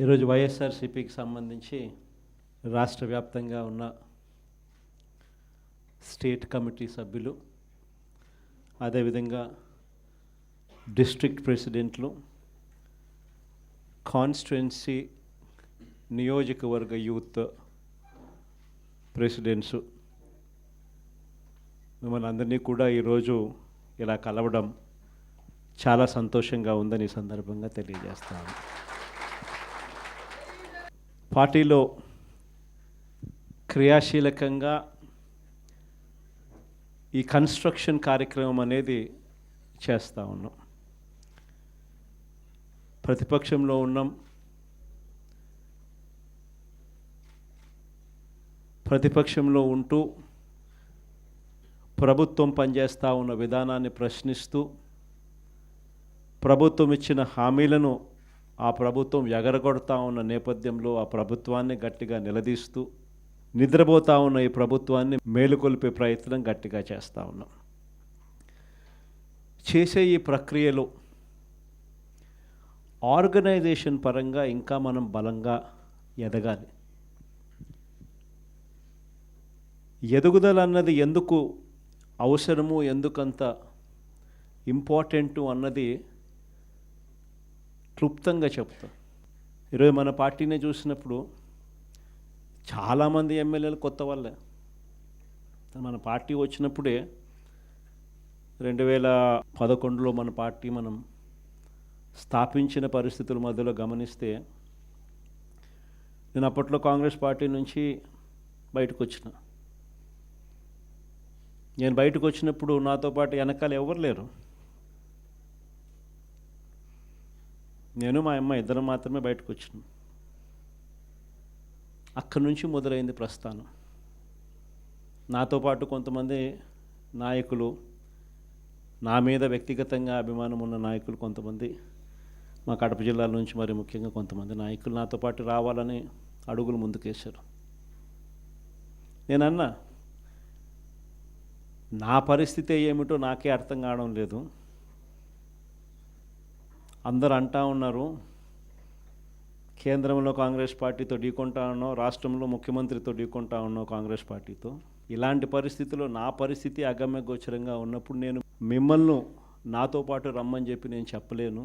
ఈరోజు వైఎస్ఆర్సీపీకి సంబంధించి రాష్ట్ర వ్యాప్తంగా ఉన్న స్టేట్ కమిటీ సభ్యులు అదేవిధంగా డిస్ట్రిక్ట్ ప్రెసిడెంట్లు కాన్స్టిట్యున్సీ నియోజకవర్గ యూత్ ప్రెసిడెంట్స్ మిమ్మల్ని అందరినీ కూడా ఈరోజు ఇలా కలవడం చాలా సంతోషంగా ఉందని సందర్భంగా తెలియజేస్తాను. పార్టీలో క్రియాశీలకంగా ఈ కన్స్ట్రక్షన్ కార్యక్రమం అనేది చేస్తూ ఉన్నాం. ప్రతిపక్షంలో ఉన్నాం. ప్రతిపక్షంలో ఉంటూ ప్రభుత్వం పనిచేస్తూ ఉన్న విధానాన్ని ప్రశ్నిస్తూ ప్రభుత్వం ఇచ్చిన హామీలను ఆ ప్రభుత్వం ఎగరగొడతా ఉన్న నేపథ్యంలో ఆ ప్రభుత్వాన్ని గట్టిగా నిలదీస్తూ నిద్రపోతా ఉన్న ఈ ప్రభుత్వాన్ని మేలుకొల్పే ప్రయత్నం గట్టిగా చేస్తూ ఉన్నాం. చేసే ఈ ప్రక్రియలో ఆర్గనైజేషన్ పరంగా ఇంకా మనం బలంగా ఎదగాలి. ఎదుగుదల అన్నది ఎందుకు అవసరము ఎందుకంత ఇంపార్టెంటు అన్నది క్లుప్తంగా చెప్తా. ఈరోజు మన పార్టీని చూసినప్పుడు చాలామంది ఎమ్మెల్యేలు కొత్త వాళ్ళే. మన పార్టీ వచ్చినప్పుడే రెండు వేల పదకొండులో మన పార్టీ మనం స్థాపించిన పరిస్థితుల మధ్యలో గమనిస్తే నేను అప్పట్లో కాంగ్రెస్ పార్టీ నుంచి బయటకు వచ్చిన నేను బయటకు వచ్చినప్పుడు నాతో పాటు వెనకాల ఎవరు లేరు. నేను మా అమ్మ ఇద్దరం మాత్రమే బయటకు వచ్చినాం. అక్కడి నుంచి మొదలైంది ప్రస్థానం. నాతో పాటు కొంతమంది నాయకులు నా మీద వ్యక్తిగతంగా అభిమానం ఉన్న నాయకులు కొంతమంది మా కడప జిల్లాల నుంచి మరి ముఖ్యంగా కొంతమంది నాయకులు నాతో పాటు రావాలని అడుగులు ముందుకేశారు. నేనన్నా నా పరిస్థితి ఏమిటో నాకే అర్థం కావడం లేదు. అందరు అంటా ఉన్నారు కేంద్రంలో కాంగ్రెస్ పార్టీతో ఢీకొంటా ఉన్నావు రాష్ట్రంలో ముఖ్యమంత్రితో ఢీకొంటా ఉన్నావు కాంగ్రెస్ పార్టీతో. ఇలాంటి పరిస్థితుల్లో నా పరిస్థితి అగమ్య గోచరంగా ఉన్నప్పుడు నేను మిమ్మల్ని నాతో పాటు రమ్మని చెప్పి నేను చెప్పలేను.